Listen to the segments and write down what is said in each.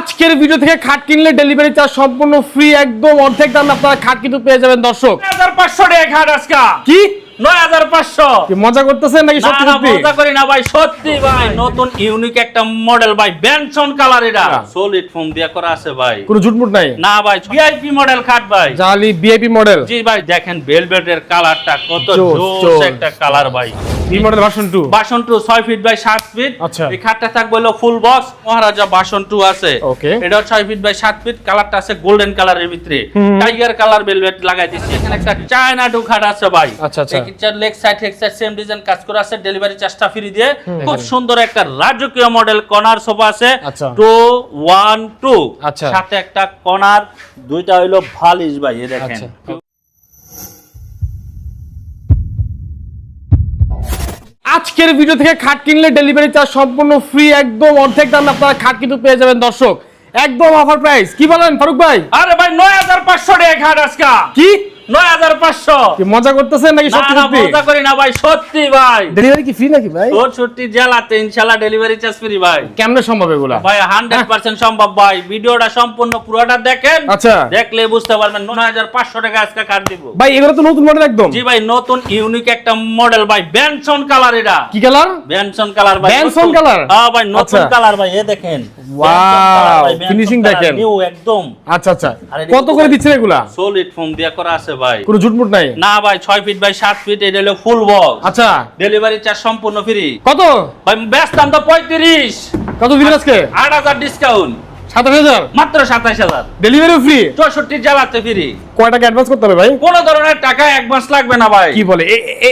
আজকের ভিডিও থেকে খাট কিনলে ডেলিভারি চার্জ সম্পূর্ণ ফ্রি একদম অর্ধেক দাম আপনারা খাট কিন্তু পেয়ে যাবেন দর্শক। হাজার পাঁচশো টাকা খাট আজকা। কি? নয় হাজার পাঁচশো। মজা করতেছেন নাকি সত্যি না, না, সত্যি? মজা করি না ভাই সত্যি ভাই নতুন ইউনিক একটা মডেল ভাই বেনসন কালার এটা। সলিড ফোম দিয়া করা আছে ভাই। কোনো ঝুটমুট নাই? না ভাই ভিআইপি মডেল খাট ভাই। জালি মডেল জি ভাই দেখেন ভেলভেটের কালারটা কত জোস। একটা কালার ভাই। ভার্সন 2 ফিট বাই ফিট আচ্ছা। এই খাটটা থাকবে হলো ফুল বক্স মহারাজা বাসন টু আছে। Okay. এটা ছয় ফিট বাই সাত ফিট কালারটা আছে গোল্ডেন কালারের ভিতরে। টাইগার কালার ভেলভেট লাগাই দিচ্ছি। এখানে একটা চায়না ডু খাট আছে ভাই। আচ্ছা, আচ্ছা। Leg side side same design কাজ করা আছে ডেলিভারি চার্জটা ফ্রি দিয়ে। খুব সুন্দর একটা রাজকীয় মডেল কর্নার সোফা আছে। আচ্ছা। টু ওয়ান টু আচ্ছা। সাথে একটা কর্নার দুইটা হইল ভালিশ ভাই এ দেখেন। আজকের ভিডিও থেকে খাট কিনলে ডেলিভারি চার্জ সম্পূর্ণ ফ্রি একদম অর্ধেক দাম আপনারা খাট কিন্তু পেয়ে যাবেন দর্শক। একদম অফার প্রাইস কি বলেন ফারুক ভাই? আরে ভাই নয় হাজার পাঁচশো টাকা খাট আজকা। কি? নয় হাজার পাঁচশো। কি মজা করতেছেন নাকি সত্যি না মজা করি না ভাই সত্যি ভাই। ডেলিভারি কি ফ্রি নাকি ভাই? তোর ছুটি জেলাতে ইনশাল্লাহ ডেলিভারি চার্জ ফ্রি ভাই। কেমনে সম্ভব এগুলা? ভাই হান্ড্রেড পার্সেন্ট সম্ভব ভাই। ভিডিওটা সম্পূর্ণ পুরোটা দেখেন। আচ্ছা। দেখলে বুঝতে পারবেন নয় হাজার পাঁচশো টাকা আজকে কাট দিব। ভাই এগুলো তো নতুন মডেল একদম। জি ভাই নতুন ইউনিক একটা মডেল ভাই। বেনসন কালার এটা। কি কালার বেনসন কালার ভাই Benson নতুন। হ্যাঁ ভাই নতুন আচ্ছা। কালার ভাই এ দেখেন। নিউ একদম। আচ্ছা আচ্ছা। কত করে দিচ্ছেন এগুলা? সলিড ফোম দিয়ে করা আছে ভাই। কোনো ঝুটমুট নাই? না ভাই ছয় ফিট বাই সাত ফিট এটা হলো ফুল বক্স আচ্ছা। ডেলিভারি চার্জ সম্পূর্ণ ফ্রি কত? ভাই ব্যস্ত দাম তো পঁয়ত্রিশ। কত দিবেন আজকে? আট হাজার ডিসকাউন্ট সাতাশ হাজার? মাত্র ডেলিভারি ফ্রি ফ্রি কয় টাকা অ্যাডভান্স করতে হবে ভাই? কোন ধরনের টাকা অ্যাডভান্স লাগবে না ভাই। কি বলে?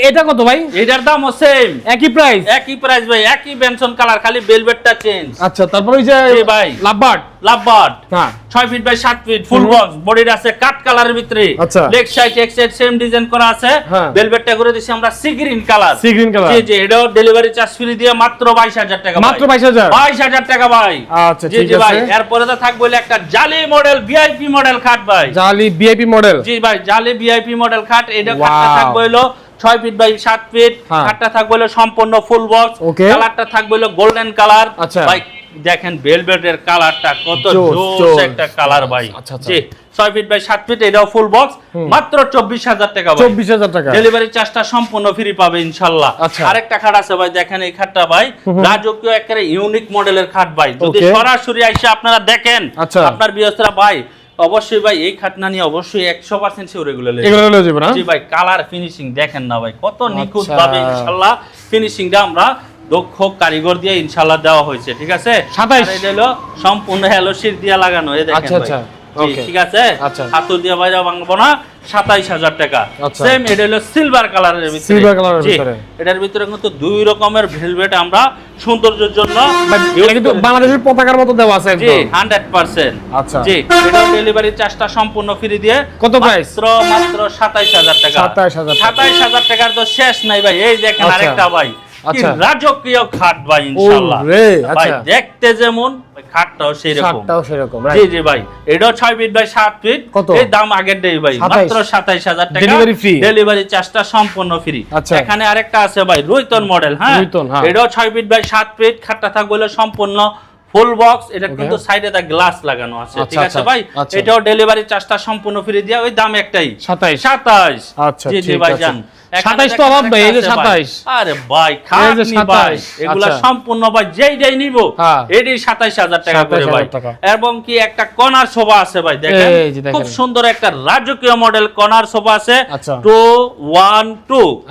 এটা কত ভাই? এটার দামও সেম একই প্রাইস একই প্রাইস ভাই একই বেনসন কালার খালি বেলভেটটা চেঞ্জ আচ্ছা তারপর ওই যে ভাই। লাভবার্ড। লাভবার্ড হ্যাঁ। ছয় ফিট বাই সাত ফিট ফুল বক্স বডির আছে কাট কালারের ভিতরে। লেগ সাইড এক সাইড সেম ডিজাইন করা আছে। হ্যাঁ। বেলভেটটা করে দিছি আমরা sea green colour sea green colour জি জি এটাও ডেলিভারি চার্জ ফ্রি দিয়ে মাত্র বাইশ হাজার টাকা মাত্র বাইশ হাজার? বাইশ হাজার টাকা ভাই। আচ্ছা ঠিক জি ভাই। এরপরে তো থাকবে একটা জালি মডেল ভিআইপি মডেল খাট ভাই। জালি বিআইপি মডেল জি ভাই জালি ভিআইপি মডেল খাট। এটা. খাটটা থাকবে হলো ছয় ফিট বাই সাত ফিট হ্যাঁ। খাটটা থাকবে হলো সম্পূর্ণ ফুল বক্স কালারটা থাকবে গোল্ডেন কালার আচ্ছা। ভাই দেখেন ভেলভেটের কালারটা কত জোস। একটা কালার ভাই আচ্ছা, আচ্ছা। জি ছয় ফিট বাই সাত ফিট এটাও ফুল বক্স মাত্র চব্বিশ হাজার টাকা ভাই চব্বিশ হাজার টাকা ডেলিভারি চার্জটা সম্পূর্ণ ফ্রি পাবে ইনশাল্লাহ আচ্ছা। আরেকটা খাট আছে ভাই দেখেন এই খাটটা ভাই রাজকীয় একেবারে ইউনিক মডেলের খাট ভাই যদি সরাসরি এসে আপনারা দেখেন আচ্ছা। আপনার বিয়স্তরা ভাই অবশ্যই ভাই এই খাট না নিয়ে অবশ্যই একশো পার্সেন্ট শিওর এগুলো জি ভাই কালার ফিনিশিং দেখেন না ভাই কত নিখুঁত আচ্ছা। ভাবে ইনশাল্লাহ ফিনিশিংটা আমরা দক্ষ কারিগর দিয়ে ইনশাল্লাহ দেওয়া হয়েছে ঠিক আছে 27 এটা হলো সম্পূর্ণ দিয়া লাগানো এই দেখেন আচ্ছা। আচ্ছা। ঠিক আছে আচ্ছা। হাতুর দিয়ে বাইরে ভাঙবো না সাতাইশ হাজার টাকা। সেম এটা হলো সিলভার কালারের ভিতরে Silver colour-এর ভিতরে। এটার ভিতরে কিন্তু দুই রকমের ভেলভেট আমরা সৌন্দর্যের জন্য কিন্তু বাংলাদেশের পতাকার মতো দেওয়া আছে জি একদম হান্ড্রেড পার্সেন্ট আচ্ছা জি এটা ডেলিভারি চার্জটা সম্পূর্ণ ফ্রি দিয়ে কত? মাত্র টাকা 27,000 টাকা। সাতাইশ হাজার টাকার তো শেষ নাই ভাই এই দেখেন। আরেকটা ভাই। রাজকীয় খাট ভাই ইনশাআল্লাহ। ভাই আচ্ছা। দেখতে যেমন ওই খাটটাও সেই রকম সেরকম জি জি ভাই। এটাও ছয় ফিট বাই ফিট এই দাম আগের দেই ভাই। 27 মাত্র সাতাইশ হাজার টাকা। Delivery free? ডেলিভারি চার্জটা সম্পূর্ণ ফ্রি আচ্ছা। এখানে আরেকটা আছে ভাই রুইতন মডেল হ্যাঁ? হ্যাঁ। এটাও ফিট বাই ফিট খাটটা থাকবে সম্পূর্ণ ফুল বক্স এটা কিন্তু সাইডে দা গ্লাস লাগানো আছে আচ্ছা, ঠিক আছে আচ্ছা, ভাই? আচ্ছা। এটাও ডেলিভারি চার্জটা সম্পূর্ণ ফ্রি দিয়া। ওই দাম একটাই। 27 সাতাইশ। আচ্ছা, জি জি ভাই আছে। যান 27 তো অভাব ভাই, এই যে 27 আরে ভাই খাটনি ভাই এগুলা আচ্ছা। সম্পূর্ণ ভাই যেই যেই নিব হ্যাঁ। সাতাইশ হাজার টাকা করে ভাই এবং কি একটা কর্নার সোফা আছে ভাই দেখেন। খুব সুন্দর একটা রাজকীয় মডেল কর্নার সোফা আছে আচ্ছা।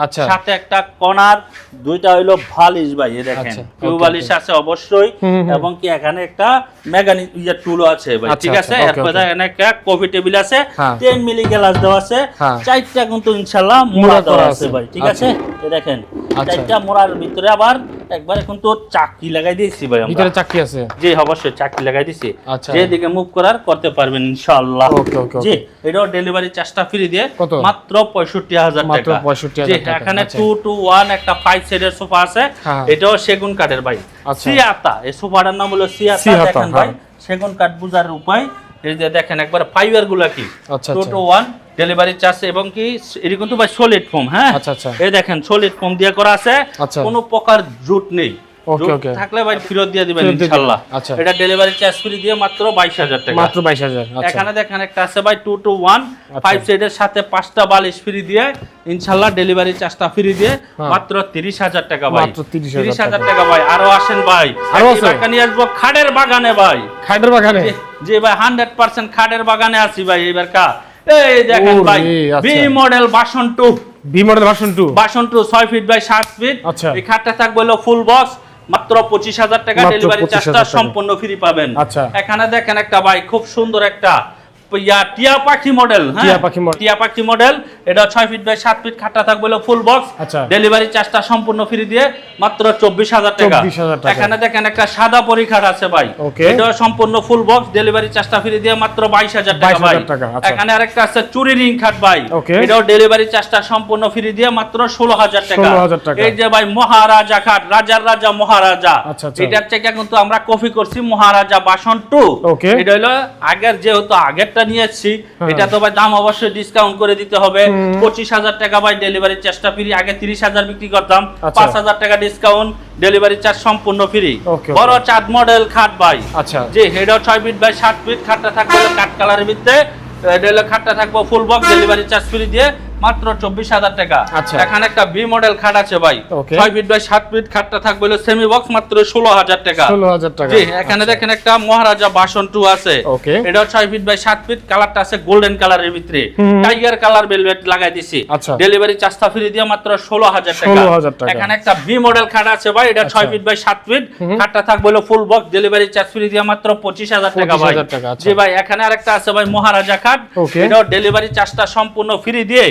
আচ্ছা। সাথে একটা কর্নার দুইটা হইল বালিশ ভাই এই দেখেন কিউ বালিশ আছে অবশ্যই। এবং কি এখানে একটা মেগানি ইয়ে টুলও আছে ভাই ঠিক আছে এরপরে. এখানে একটা কফি টেবিল আছে হ্যাঁ। 10 মিলি গ্লাস দেওয়া আছে হ্যাঁ। চারটা কিন্তু ইনশাআল্লাহ মোড়া দেওয়া আছে। ভাই ঠিক। আছে দেখেন আচ্ছা। চারটা মোড়ার ভিতরে আবার একবার এখন তো চাকরি লাগাই দিয়েছি ভাই আমরা ভিতরে চাকরি আছে জি অবশ্যই চাকরি লাগাই দিছি আচ্ছা। যেদিকে মুভ করার করতে পারবেন ইনশাআল্লাহ জি এটাও ডেলিভারি চার্জটা ফ্রি দিয়ে মাত্র পঁয়ষট্টি হাজার মাত্র টাকা 65,000 টাকা, এখানে আচ্ছা। টু টু ওয়ান একটা ফাইভ সেটের সোফা আছে হ্যাঁ। এটাও সেগুন কাঠের ভাই আচ্ছা। সিয়াতা এই সোফাটার নাম হলো সিয়াতা দেখেন হ্যাঁ। ভাই সেগুন কাঠ বুঝার উপায় এই যে দেখেন একবার ফাইবারগুলা কি আচ্ছা, আচ্ছা। টু ওয়ান ডেলিভারি চার্জ এবং কি এটি কিন্তু ভাই সলিড ফোম হ্যাঁ? আচ্ছা, আচ্ছা। এই দেখেন সলিড ফোম দিয়ে করা আছে আচ্ছা। কোনো প্রকার জুট নেই। Okay, যোগ okay. থাকলে ভাই ফেরত দিয়ে দিবেন ফেরত দিয়ে দিবেন। ইনশাআল্লাহ। এটা ডেলিভারি চার্জ ফ্রি দিয়ে মাত্র টাকা। মাত্র আচ্ছা। এখানে দেখেন একটা আছে ভাই টু টু ওয়ান ফাইভ সেটের সাথে পাঁচটা বালিশ ফ্রি দিয়ে ইনশাল্লাহ ডেলিভারি চার্জটা ফ্রি দিয়ে। মাত্র টাকা ভাই। মাত্র 30,000 হাজার টাকা। ভাই। আরও আসেন ভাই। আরও একই বাগানে নিয়ে আসব খাটের বাগানে ভাই। খাটের বাগানে? ভাই হান্ড্রেড পার্সেন্ট খাটের বাগানে আছি ভাই এবার কা। এই দেখেন ভাই। B model version two B model version two version two ছয় ফিট বাই সাত ফিট আচ্ছা। এই খাটটা থাকবে হলো ফুল বক্স মাত্র পঁচিশ হাজার টাকা ডেলিভারি 25,000 চার্জটা সম্পূর্ণ ফ্রি পাবেন আচ্ছা। এখানে দেখেন একটা ভাই খুব সুন্দর একটা ইয়া টিয়া পাখি মডেল টিয়া পাখি model। টিয়া পাখি মডেল এটা ছয় ফিট বাই সাত ফিট খাটটা থাকবে ফুল বক্স আচ্ছা। ডেলিভারি চার্জটা সম্পূর্ণ ফ্রি দিয়ে মাত্র চব্বিশ হাজার টাকা 24,000 টাকা। এখানে দেখেন একটা সাদা পরীক্ষার আছে ভাই এটা সম্পূর্ণ ফুল বক্স ডেলিভারি চার্জটা ফ্রি দিয়ে মাত্র বাইশ হাজার টাকা ভাই আচ্ছা। এখানে আরেকটা আছে চুরি রিং খাট ভাই এটাও ডেলিভারি চার্জটা সম্পূর্ণ ফ্রি দিয়ে মাত্র ষোলো হাজার টাকা 16,000 টাকা। এই যে ভাই মহারাজা খাট রাজার রাজা মহারাজা আচ্ছা। এটার থেকে কিন্তু আমরা কপি করছি মহারাজা বাসন টু এটা হলো আগের যেহেতু আগেরটা নিয়েছি হ্যাঁ। এটা তো ভাই দাম অবশ্যই ডিসকাউন্ট করে দিতে হবে। পঁচিশ হাজার টাকা ভাই ডেলিভারি চার্জটা ফ্রি আগে তিরিশ হাজার বিক্রি করতাম। আচ্ছা। পাঁচ হাজার টাকা ডিসকাউন্ট ডেলিভারি চার্জ সম্পূর্ণ ফ্রি বড় চাঁদ মডেল খাট ভাই। আচ্ছা। যে হেড ছয় ফিট বাই সাত ফিট খাটটা থাকবে কাঠ কালারের ভিতরে খাটটা থাকবে full box delivery charge free দিয়ে মাত্র চব্বিশ হাজার টাকা। আচ্ছা। এখানে একটা বি মডেল খাট আছে ভাই। ছয় ফিট বাই সাত ফিট খাটটা থাকবে সেমি বক্স মাত্র ষোলো হাজার টাকা। ষোলো হাজার টাকা। জি এখানে দেখেন একটা মহারাজা বাসন টু আছে। এটা ছয় ফিট বাই সাত ফিট কালারটা আছে গোল্ডেন কালারের ভিতরে। টাইগার কালার ভেলভেট লাগাই দিছি। আচ্ছা। ডেলিভারি চার্জটা ফ্রি দিয়ে মাত্র ষোলো হাজার টাকা। এখানে একটা বি মডেল খাট আছে ভাই এটা ছয় আচ্ছা। ফিট বাই সাত ফিট খাটটা থাকবে full box delivery charge free দিয়ে মাত্র পঁচিশ হাজার টাকা ভাই। 25,000 টাকা, আচ্ছা। জি ভাই এখানে আরেকটা আছে ভাই মহারাজা খাট. এটাও ডেলিভারি চার্জটা সম্পূর্ণ ফ্রি দিয়ে।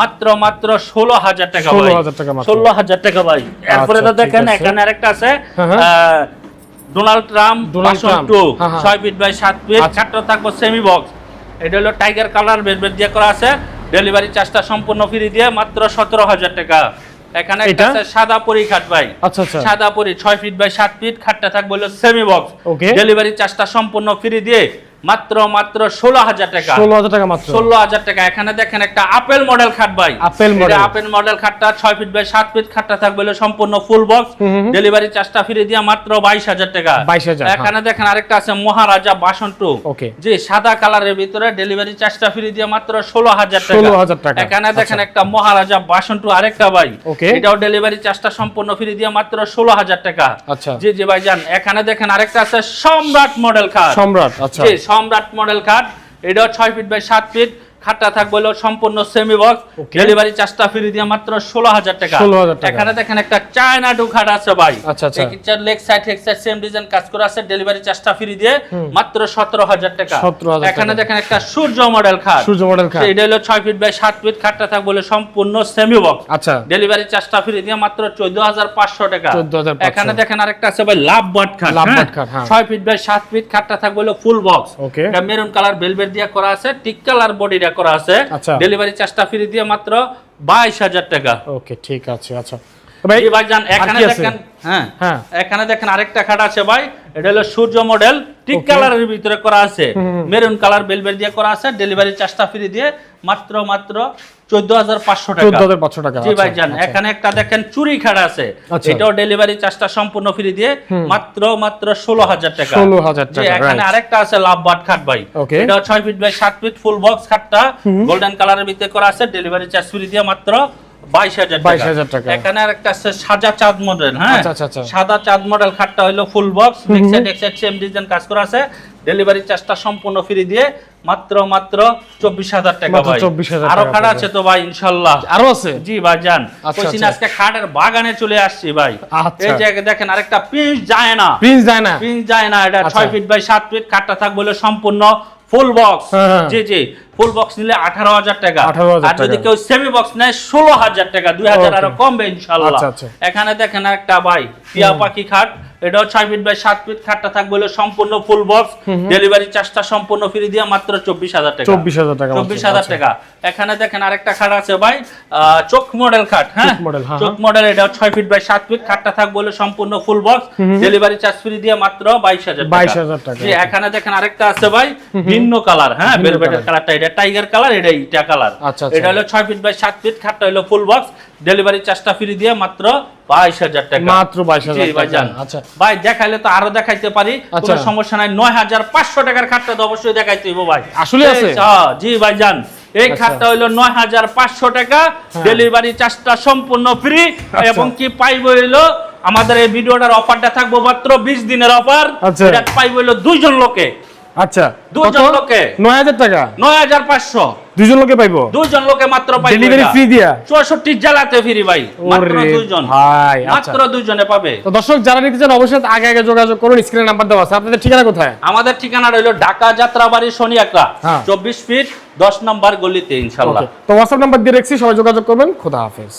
মাত্র মাত্র ষোলো হাজার টাকা ভাই। 16,000 টাকা মাত্র। ষোলো হাজার টাকা ভাই। এরপরে তো আচ্ছা, দেখেন এখানে আরেকটা আছে। হ্যাঁ, হ্যাঁ। ডোনাল্ড ট্রাম্প টু হ্যাঁ, হ্যাঁ। ছয় ফিট বাই সাত ফিট আচ্ছা। চারটা থাকব সেমি বক্স এটা হলো টাইগার কালার বেলবেট দিয়ে করা আছে। ডেলিভারি চার্জটা সম্পূর্ণ ফ্রি দিয়ে মাত্র সতেরো হাজার টাকা। এখানে একটা আছে সাদা পরি খাট ভাই। আচ্ছা আচ্ছা। সাদা পরি ছয় ফিট বাই সাত ফিট খাটটা থাকবে হলো সেমি বক্স ডেলিভারি চার্জটা সম্পূর্ণ ফ্রি দিয়ে মাত্র মাত্র ষোলো হাজার টাকা ষোলো হাজার টাকা মাত্র ষোলো হাজার টাকা এখানে দেখেন একটা আপেল মডেল খাট ভাই আপেল model। আপেল মডেল খাটটা ছয় ফিট বাই সাত ফিট খাটটা থাকবে সম্পূর্ণ ফুল বক্স। ডেলিভারি চার্জটা ফিরে দিয়ে মাত্র বাইশ হাজার টাকা 22,000, এখানে দেখেন আরেকটা আছে মহারাজা বাসন টু. যে সাদা কালারের ভিতরে ডেলিভারি চার্জটা ফিরে দিয়ে মাত্র ষোলো হাজার টাকা 16,000 টাকা। এখানে দেখেন আচ্ছা। একটা মহারাজা বাসন টু আরেকটা ভাই. এটাও ডেলিভারি চার্জটা সম্পূর্ণ ফিরে দিয়ে মাত্র ষোলো হাজার টাকা আচ্ছা। জি জি ভাই যান এখানে দেখেন আরেকটা আছে সম্রাট মডেল খাট সম্রাট আচ্ছা সম্রাট মডেল কাঠ এটাও ছয় ফিট বাই সাত ফিট খাটটা থাকবে হলো সম্পূর্ণ সেমি বক্স ডেলিভারি চার্জটা ফ্রি দিয়ে মাত্র ষোলো হাজার টাকা। 16,000 টাকা। এখানে দেখেন একটা চায়না ডু খাট আছে ভাই। আচ্ছা, আচ্ছা। Leg side head side same design কাজ করা আছে। ডেলিভারি চার্জটা ফ্রি দিয়ে মাত্র সতেরো হাজার টাকা। 17,000 এখানে দেখেন একটা সূর্য মডেল খাট। সূর্য মডেল খাট। এটা হলো ছয় ফিট বাই সাত ফিট খাটটা থাকবে হলো সম্পূর্ণ সেমি বক্স আচ্ছা। ডেলিভারি চার্জটা ফ্রি দিয়ে মাত্র চোদ্দ হাজার পাঁচশো টাকা। 14,500 এখানে দেখেন আরেকটা আছে ভাই লাভ বাট খাট লাভ হ্যাঁ? বাট খাট, হ্যাঁ। ছয় ফিট বাই সাত ফিট খাটটা থাকবে হলো ফুল বক্স. এটা মেরুন কালার ভেলভেট দিয়ে করা আছে। টিক কালার বডিটা করা আছে। ডেলিভারি চার্জটা ফ্রি দিয়ে মাত্র বাইশ হাজার টাকা। ওকে ঠিক আছে আচ্ছা। ভাই ভাই এখানে দেখেন হ্যাঁ হ্যাঁ। এখানে দেখেন আরেকটা খাট আছে ভাই। এটা হলো সূর্য মডেল টিক কালারের ভিতরে করা আছে। মেরুন কালার বেলবেল দিয়ে করা আছে। ডেলিভারি চার্জটা ফ্রি দিয়ে মাত্র মাত্র হাজার হাজার জি আচ্ছা, আচ্ছা। এখানে একটা দেখেন চুরি খাট আছে। আচ্ছা। এটাও ডেলিভারি চার্জটা সম্পূর্ণ ফ্রি দিয়ে মাত্র মাত্র ষোলো হাজার টাকা। 16,000 জি, টাকা, এখানে আরেকটা আছে লাভ খাট ভাই। Okay. ছয় ফিট বাই সাত ফিট ফুল বক্স খাটটা। গোল্ডেন কালারের ভিতরে করা আছে ডেলিভারি চার্জ ফ্রি দিয়ে মাত্র বাইশ হাজার 22,000 টাকা। এখানে আরেকটা আছে সাদা চাঁদ মডেল হ্যাঁ। সাদা চাঁদ মডেল খাটটা হলো ফুল বক্স সেম ডিজাইন কাজ করা আছে। ডেলিভারি চার্জটা সম্পূর্ণ ফ্রি দিয়ে মাত্র মাত্র চব্বিশ হাজার টাকা ভাই। 24,000 আরও খাট আছে তো ভাই ইনশাল্লাহ। আরও আছে? জি ভাই যান। আচ্ছা, আচ্ছা। আজকে খাটের বাগানে চলে আসছি ভাই। আচ্ছা। এই জায়গায় দেখেন আরেকটা পিস যায় না। পিঞ্চ যায় না। পিস যায় না এটা। ছয় ফিট বাই সাত ফিট খাটটা থাকবে সম্পূর্ণ ফুল বক্স হ্যাঁ, হ্যাঁ। জি জি। ফুল বক্স নিলে আঠারো হাজার টাকা। আর যদি কেউ সেমি বক্স নেয় ষোলো হাজার টাকা। দুই হাজার আরও কমবে ইনশাল্লাহ। আচ্ছা, আচ্ছা। এখানে দেখেন একটা ভাই টিয়া পাখি খাট। এটাও ছয় ফিট বাই সাত ফিট খাটটা থাকবে হলো সম্পূর্ণ ফুল বক্স ডেলিভারি চার্জটা সম্পূর্ণ ফ্রি দিয়ে মাত্র চব্বিশ হাজার টাকা। 24,000 টাকা চব্বিশ হাজার আচ্ছা। টাকা। এখানে দেখেন আরেকটা খাট আছে ভাই চোখ মডেল খাট হ্যাঁ? চোখ model, হ্যাঁ, মডেল এটা ছয় ফিট বাই সাত ফিট খাটটা থাকবে হলো সম্পূর্ণ full box delivery charge free দিয়ে মাত্র বাইশ হাজার 22,000 টাকা, আচ্ছা। এখানে দেখেন আরেকটা আছে ভাই ভিন্ন কালার হ্যাঁ? বেলভেটের। কালারটা এটা টাইগার কালার এটা ইটা কালার আচ্ছা, আচ্ছা। এটা হলো ছয় ফিট বাই সাত ফিট খাটটা হলো ফুল বক্স ডেলিভারি চার্জটা ফ্রি দিয়ে মাত্র বাইশ হাজার টাকা। মাত্র 22,000 জি ভাই আচ্ছা। ভাই দেখাইলে তো আরও দেখাইতে পারি। কোনো সমস্যা নাই। নয় হাজার পাঁচশো টাকার খাটটা তো অবশ্যই দেখাইতে হইব ভাই। আসলে হ্যাঁ, জি ভাই যান এই। খাটটা হইল নয় হাজার পাঁচশো টাকা। হ্যাঁ। ডেলিভারি চার্জটা সম্পূর্ণ ফ্রি এবং কি পাইব হইল? আমাদের এই ভিডিওটার অফারটা থাকব মাত্র বিশ দিনের অফার। এটা পাইব হইল দুইজন লোকে। আচ্ছা দুজন লোকে। নয় হাজার টাকা। নয় হাজার পাঁচশো। দুজন লোকে পাইবো? দুইজন লোকে মাত্র পাইব ডেলিভারি ফ্রি দিয়া? চৌষট্টি জেলাতে ফ্রি ভাই মাত্র ওরে ভাই, আচ্ছা। মাত্র দুইজনে পাবে। তো দর্শক যারা নিতে চান অবশ্যই আগে আগে যোগাযোগ করুন স্ক্রিনে নাম্বার দেওয়া আছে। আপনাদের ঠিকানা কোথায়? আমাদের ঠিকানা রইল ঢাকা যাত্রাবাড়ি শনি একরা হ্যাঁ। চব্বিশ ফিট দশ নম্বর গলিতে ইনশাল্লাহ। তো হোয়াটসঅ্যাপ নাম্বার দিয়ে রাখছি সবাই যোগাযোগ করবেন। খোদা হাফেজ।